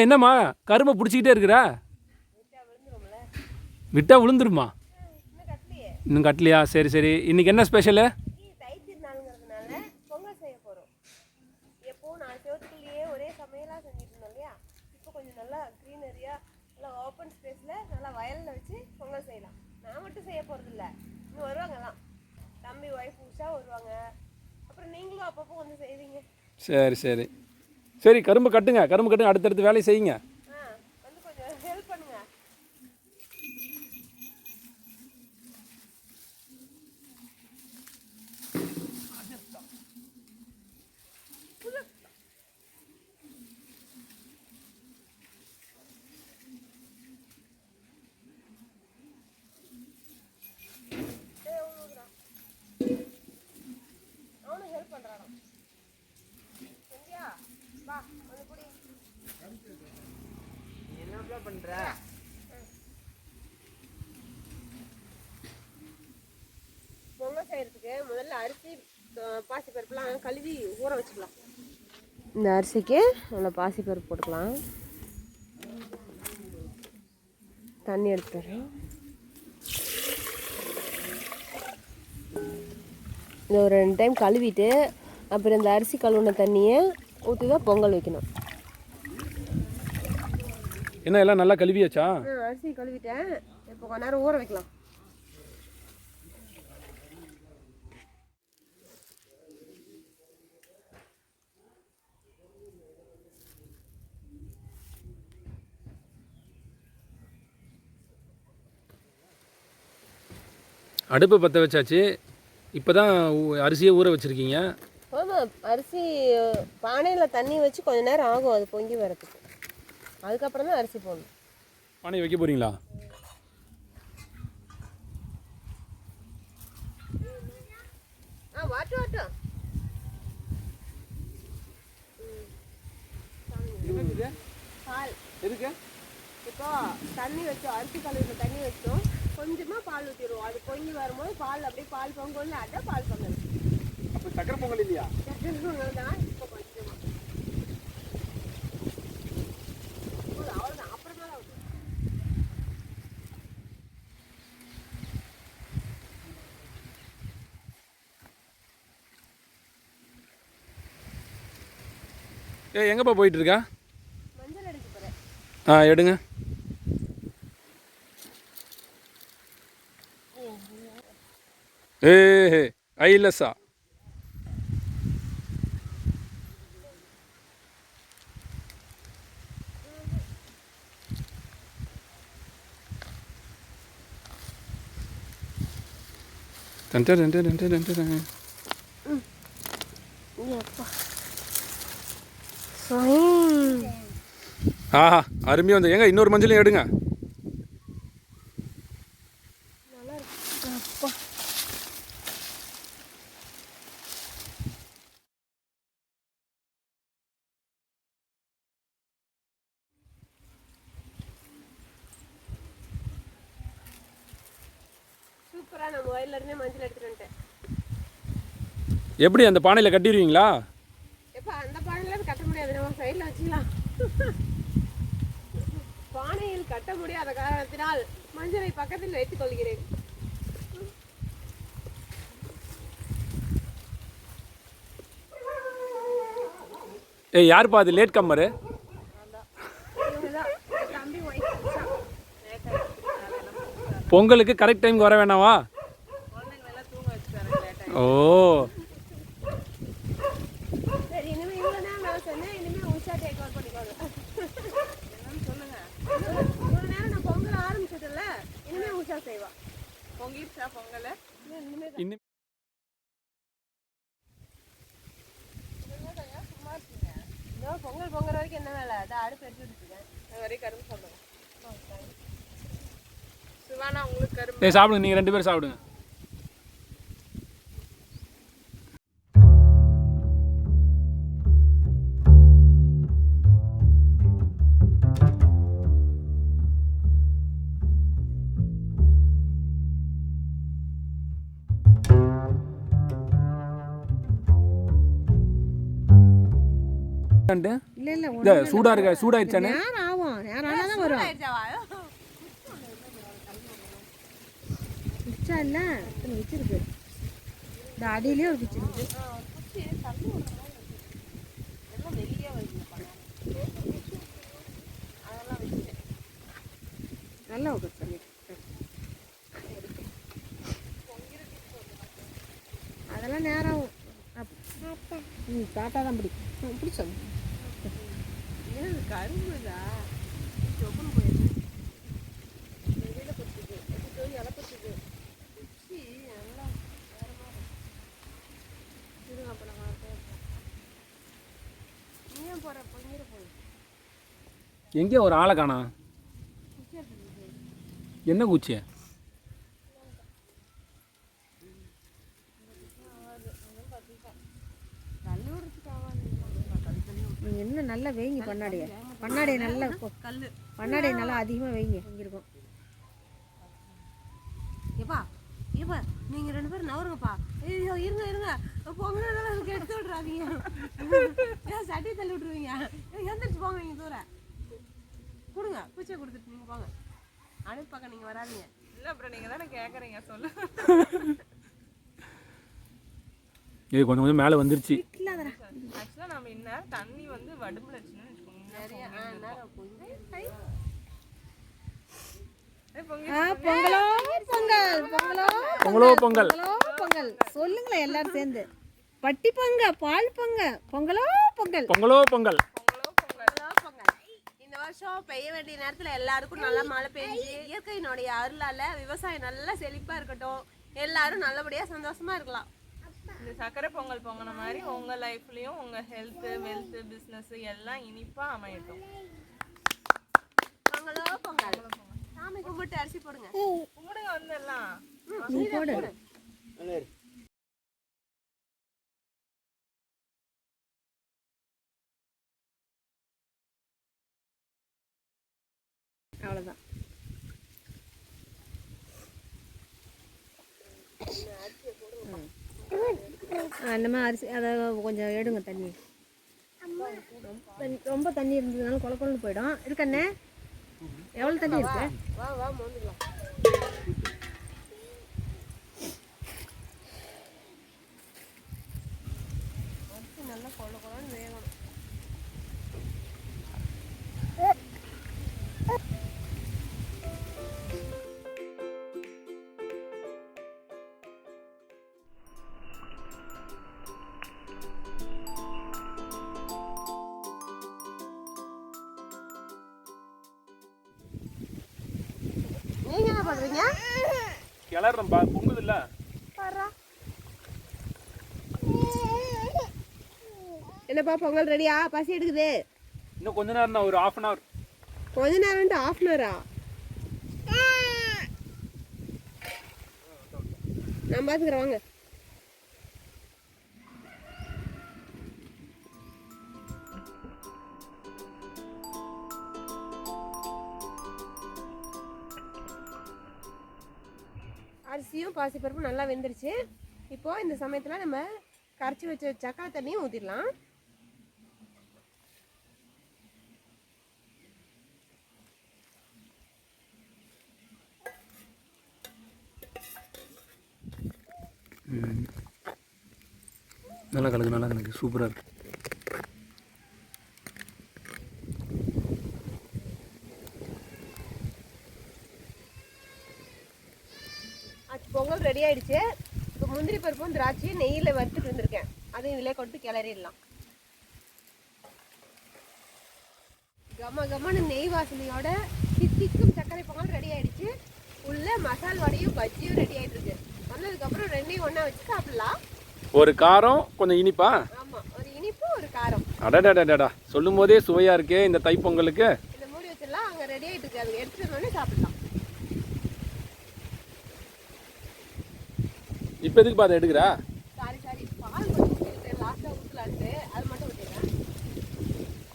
என்னம்மா? கரும்பை பிடிச்சிக்கிட்டே இருக்கிறா? விட்டா விழுந்துருமா? இன்னும் கட்டலையே? இன்னும் கட்டலையா சரி சரி. இன்னைக்கு என்ன ஸ்பெஷலு வருவாங்கலாம் தம்பி ஒய்ஃப் உஷா வருவாங்க. அப்புறம் நீங்களும் அப்பப்போ வந்து செய்வீங்க. சரி சரி. சரி கரும்பு கட்டுங்க. கரும்பு கட்டுங்க அடுத்தடுத்து வேலையை செய்யுங்க ஆ வந்து கொஞ்சம் ஹெல்ப் பண்ணுங்க ஏய், அவன் ஊதுறான். அவனும் ஹெல்ப் பண்றானா செந்தியா வா வந்து குடி என்னப்பா பண்ற? பொங்கல் செய்யறதுக்கு முதல்ல அரிசி அஹ், பாசிப்பருப்புலாம் கழுவி ஊற வச்சுக்கலாம். இந்த அரிசிக்கு நல்லா பாசிப்பருப்பு போட்டுக்கலாம். தண்ணி எடுத்துறேன் இதை ஒரு ரெண்டு டைம் கழுவிட்டு அப்புறம் இந்த அரிசி கழுவுன தண்ணியை ஊற்றி தான் பொங்கல் வைக்கணும். என்ன எல்லாம் நல்லா கழுவியாச்சா? அரிசி கழுவிட்டேன். இப்போ கொஞ்ச நேரம் ஊற வைக்கலாம். அடுப்பு பற்ற வச்சாச்சு. இப்போ தான் அரிசியை ஊற வச்சுருக்கீங்க. ஆமாம் அரிசி பானையில் தண்ணி வச்சு கொஞ்ச நேரம் ஆகும் அது பொங்கி வரதுக்கு அதுக்கப்புறம் தான் அரிசி போடணும். பானை வைக்க போகிறீங்களா ஆ வாட்டும் வாட்டும் பால். எதுக்கு? இப்போ தண்ணி வச்சோம் அரிசி கழுவின தண்ணி வச்சோம். கொஞ்சமாக பால் ஊற்றிடுவோம் அது பொங்கி வரும்போது பால் அப்படியே பால் பொங்கல்னு அதான் பால் பொங்கல். அப்போ சக்கரை பொங்கல் இல்லையா? சக்கரை பொங்கல் தான். இப்போ கொஞ்சமாக அவ்வளோதான் அப்புறமா தான் ஊற்றணும் ஏ எங்கப்பா போயிட்டு இருக்கா ஆ எடுங்க. ஏ ஐலஸா டன்ட டன்ட டன்ட டன்ட டன். அப்பா ஆஹா அருமையாக வந்து ஏங்க இன்னொரு மஞ்சளையும் எடுங்க. எப்படி அந்த பானையில் கட்டிடுவீங்களா எப்பா அந்த பானையில கட்ட முடியாது நம்ம சைடில் வச்சுக்கலாம் பானையில் கட்ட முடியாத காரணத்தினால் மஞ்சளை பக்கத்தில் வைத்துக் கொள்கிறேன். ஏய் யாருப்பா அது? லேட் கம்மரு. பொங்கலுக்கு கரெக்ட் டைம்க்கு வர வேணாவா? ஓ. இன்னும் இதோ பொங்கல் பொங்குற வரைக்கும் என்ன வேலை அதான் அடுப்பு எடுத்து வச்சுருக்கேன் அது வரைக்கும் கரும்பு சாப்பிடுங்க சிவானா உங்களுக்கு கரும்பு சாப்பிடுங்க நீங்கள் ரெண்டு பேரும் சாப்பிடுங்க ஏன்ட்டு? இல்லை இல்லை இந்த சூடாக இருக்க? சூடாயிடுச்சானே? நேரம் ஆகும். நேரம் ஆனால் தான் வரும். குச்சா இல்லை இத்தனை வச்சிருக்கு இந்த அடியிலேயே ஒரு குச்சி இருக்கு. நல்லா ஒரு தண்ணி அதெல்லாம் நேரம் ம் தாத்தா தான் பிடிக்கும். பிடிச்சோம் ஏன் கரும்புதா சொப்புன்னு போயிடுது வெளியில பத்துது அது போய் இலை பத்துது குச்சி நல்லா வேற மாதிரி. இருங்க அப்போ நான் ஏன் போகிற பொங்கிற போய். எங்கேயோ ஒரு ஆளை காணா. என்ன குச்சி தள்ளி விடுறதுக்கு ஆகாது நீங்கள் என்ன நல்லா வைங்க பண்ணாடிய. பண்ணாடியை நல்லா கல் பண்ணாடியை நல்லா அதிகமாக வைங்க. இங்கிருக்கும் ஏப்பா ஏப்பா நீங்கள் ரெண்டு பேரும் நவருங்கப்பா. ஐயோ இருங்க இருங்க. பொங்கல் அதுக்கு எடுத்து விட்றாதீங்க ஏன் சட்டி தள்ளி விட்ருவீங்க எந்திரிச்சு போங்க நீங்கள் தூர. கொடுங்க பூச்சை கொடுத்துட்டு நீங்கள் போங்க. அடுப்பு பக்கம் நீங்கள் வராதீங்க. இல்லை அப்புறம் நீங்கள் தானே கேட்குறீங்க சொல்லு. இது கொஞ்சம் கொஞ்சம் மேலே வந்துருச்சு. ஆக்சுவலாக நம்ம இந்நேரம் தண்ணி வந்து வடுப்புல பொங்கலோ. பொங்கல் பொங்கலோ பொங்கலோ சொல்லுங்களேன் எல்லாரும் சேர்ந்து. பட்டி பொங்க பால் பொங்க பொங்கலோ பொங்கல். பொங்கலோ பொங்கல். பொங்கலோ பொங்கல். ஹலோ பொங்கல் இந்த வருஷம் பெய்ய வேண்டிய நேரத்தில் எல்லாருக்கும் நல்லா மழை பெஞ்சு இயற்கையினுடைய அருளால விவசாயம் நல்லா செழிப்பா இருக்கட்டும். எல்லாரும் நல்லபடியா சந்தோஷமா இருக்கலாம். இந்த சக்கரை பொங்கல் பொங்கின மாதிரி உங்கள் லைஃப்லேயும் உங்கள் ஹெல்த்து வெல்த்து பிஸ்னஸ் எல்லாம் இனிப்பாக அமையட்டும். பொங்கலோ பொங்கல்? சாமி கும்பிட்டு அரிசி போடுங்க. கும்பிடுங்க வந்து எல்லாம் அந்த மாதிரி அரிசி அதை கொஞ்சம் எடுங்க தண்ணி. தண்ணி- ரொம்ப தண்ணி இருந்ததுனால கொல கொலன்னு போயிடும். இருக்கண்ணே எவ்வளோ தண்ணி இருக்கு? நல்லா கொள்ள கொள்ளன்னு வேகணும். பண்றீங்க கிளறம்பா பொங்குது இல்லை என்னப்பா பொங்கல் ரெடியா பசி எடுக்குது. இன்னும் கொஞ்ச நேரம் தான் ஒரு ஆஃப் அன் ஹவர் கொஞ்ச நேரம் ஆஃப் அன் ஹவரா நான் பாத்துக்கிறேன் வாங்க. அரிசியும் பாசிப்பருப்பும் நல்லா வெந்துருச்சு. இப்போது இந்த சமயத்தில் நம்ம கரைச்சி வச்ச சக்கரை தண்ணியும் ஊற்றிடலாம் நல்லா கலக்கு நல்லா கலக்கு. சூப்பராக இருக்குது அது பொங்கல் ரெடி ஆயிடுச்சு இப்போ பருப்பும் திராட்சையும் நெய்யில் வறுத்துட்டு வந்திருக்கேன். அதையும் இதிலே கொண்டு கிளறிடலாம். கம கமன்னு நெய் வாசனையோட தித்திக்கும் சர்க்கரை பொங்கல் ரெடி ஆயிடுச்சு. உள்ள மசால் வடையும் பஜ்ஜியும் ரெடி ஆயிட்டு இருக்கு வந்ததுக்கப்புறம் ரெண்டையும் ஒன்றா வச்சு சாப்பிடலாம். ஒரு காரம் கொஞ்சம் இனிப்பா? ஆமாம் ஒரு இனிப்பு ஒரு காரம். அடடடடடா சொல்லும் போதே சுவையாக இருக்கே இந்த தைப்பொங்கலுக்கு. இந்த மூடி வச்சிடலாம் அங்கே ரெடி ஆயிட்டு இருக்கு அது எடுத்துட்டு சாப்பிடலாம். இப்போ எதுக்கு அதை எடுக்கிறா?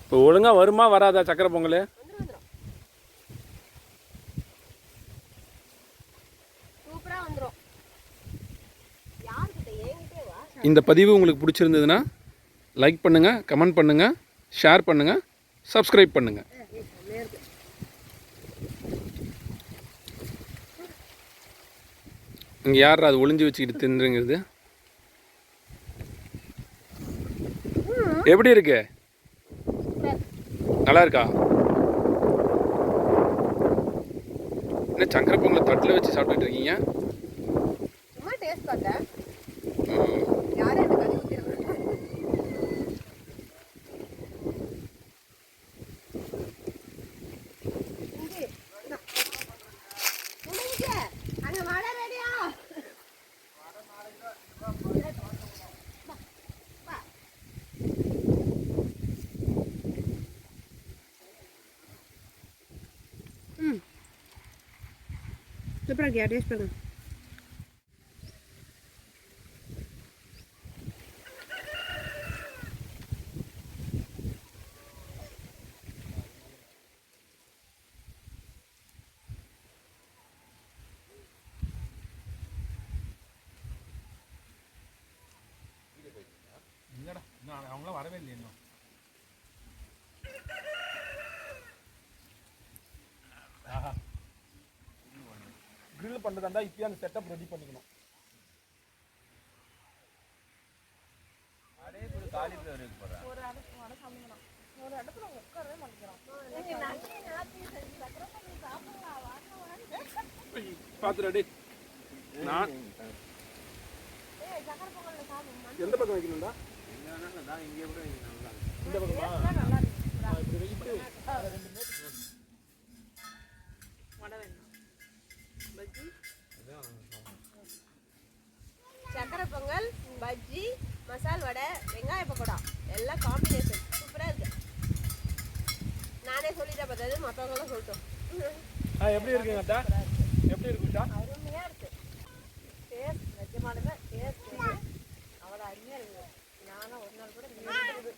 இப்போ ஒழுங்காக வருமா வராதா சக்கரை பொங்கல்? இந்த பதிவு உங்களுக்கு பிடிச்சிருந்ததுன்னா லைக் பண்ணுங்கள் கமெண்ட் பண்ணுங்கள் ஷேர் பண்ணுங்கள் சப்ஸ்கிரைப் பண்ணுங்கள் செம்மையாக இருக்கு இங்கே யார் அது ஒளிஞ்சு வச்சுக்கிட்டு தின்றுங்கிறது எப்படி இருக்கு? நல்லா இருக்கா? என்ன சக்கரை பொங்கலை தட்டில் வச்சு சாப்பிட்டுட்டு இருக்கீங்க சும்மா டேஸ்ட் பார்த்தேன் ம். யாரும் எனக்கு கறி ஊற்றிருக்காங்க அங்க வடை ரெடியா சூப்பராக இருக்கியா டேஸ்ட் பண்ணுங்க அவங்களாம் வரவே இல்லை இன்னும் கிரில் பண்ணுறதா இருந்தால் இப்பயே அந்த செட்டப் ரெடி பண்ணிக்கணும். ரெடி நான் எந்த பக்கம் வைக்கணும்டா? இந்த பக்கமா? இப்படி வைக்கிட்டு. பொங்கல் பஜ்ஜி மசால் வடை வெங்காய பக்கோடா. எல்லாம் காம்பினேஷன் சூப்பராக இருக்கு. நானே சொல்லிட்டேன் பார்த்தது மற்றவங்களும் சொல்லட்டும். ஆ எப்படி இருக்குங்க அத்தா? எப்படி இருக்குட்டா அருமையாக இருக்கு. டேஸ்ட் நிஜமானமே டேஸ்ட் அவ்வளோ அருமையாக இருக்குது நானும் ஒரு நாள் கூட இருக்குது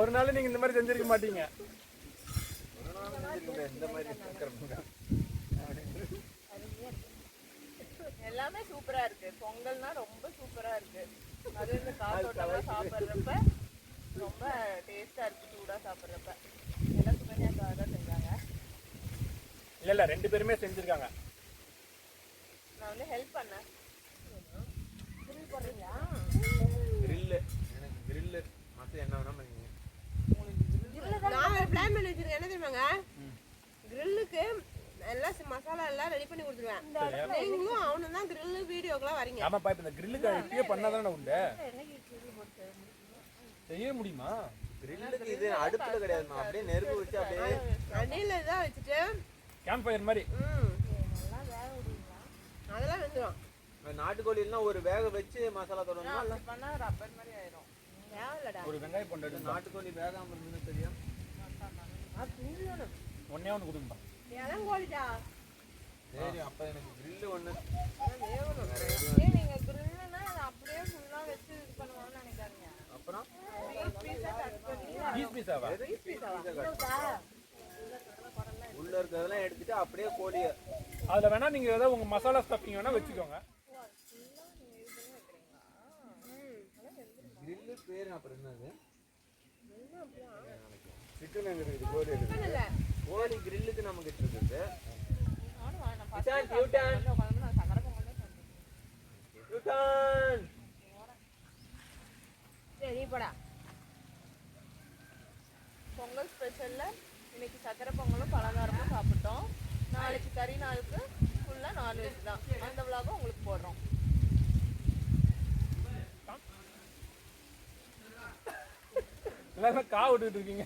ஒரு நாள் நீங்க இந்த மாதிரி செஞ்சிருக்க மாட்டீங்க. எல்லாமே சூப்பரா இருக்கு. பொங்கல்னா ரொம்ப சூப்பரா இருக்கு. அது இந்த காத்தோட்டமா சாப்பிட்றப்ப ரொம்ப டேஸ்டா இருக்கு சூடா சாப்பிட்றப்ப. எல்லாம் சுகன்யாக்காக தான் செஞ்சாங்க. இல்ல இல்ல ரெண்டு பேருமே செஞ்சிருக்காங்க. நான் வந்து ஹெல்ப் பண்ணேன். கிரில்லு எனக்கு கிரில்லு மற்ற என்ன வேணா பண்ணிங்க நான் ஒரு பிளான் பண்ணி வச்சிருக்கேன் என்ன தெரியுமாங்க? கிரில்லுக்கு எல்லாம் சி- மசாலா எல்லாம் ரெடி பண்ணி கொடுத்துருவேன். நீங்களும் அவனும் தான் கிரில்லு வீடியோக்கெல்லாம் வரீங்க. ஆமாப்பா இப்ப இந்த கிரில்லுக்கு இப்பயே பண்ணாதானே உண்டு? செய்ய முடியுமா? கிரில்லுக்கு இது அடுப்புல கிடையாதுமா அப்படியே நெருப்பு வச்சு அப்படியே அடியில் இதாக வச்சுட்டு கேம்ப் ஃபயர் மாதிரி. ம். அதெல்லாம் வந்துடும் நாட்டுக்கோழிலாம் ஒரு வேக வச்சு மசாலா பண்ணா ரப்பர் மாதிரி தேவையில்லடா. ஒரு வெங்காயம் பொண்டாட்டி நாட்டுக்கோழி வேகாம இருந்ததுன்னு தெரியும். ஒன்னே ஒன்று கொடுங்கப்பா. சரி அப்ப எனக்கு கிரில்லு ஒண்ணு. நீங்க கிரில்லுனா அதை அப்படியே ஃபுல்லா வச்சு இது பண்ணுவாங்கன்னு நினைக்காதீங்க. அப்புறம்? பீஸா கட் பண்ணி பீஸ் பீஸாவா உள்ள இருக்கிறதெல்லாம் எடுத்துட்டு அப்படியே கோழிய. அதுல வேணா நீங்க ஏதாவது உங்க மசாலா ஸ்டஃபிங் வேணா வச்சுக்கோங்க. கிரில்லு பேரு அப்புறம் என்னது? சிக்கன் எங்க இருக்குது? கோழி இருக்குது? கோழி கிரில்லுக்கு நம்ம கிட்ட இருக்குது இதான் சாப்பிட்டு டியூட்டன். வந்து உட்காந்து நான் சக்கரை பொங்கல் தான் சாப்பிட்டேன் யூட்டான் சரி போடா. பொங்கல் ஸ்பெஷல்ல இன்னைக்கு சக்கரை பொங்கலும் பலகாரமும் சாப்பிட்டோம். நாளைக்கு கறி நாளுக்கு ஃபுல்லா நான்வெஜ் தான். அந்த விலாகம் உங்களுக்கு போடுறோம். எல்லாருமே கா விட்டுட்டு இருக்கீங்க.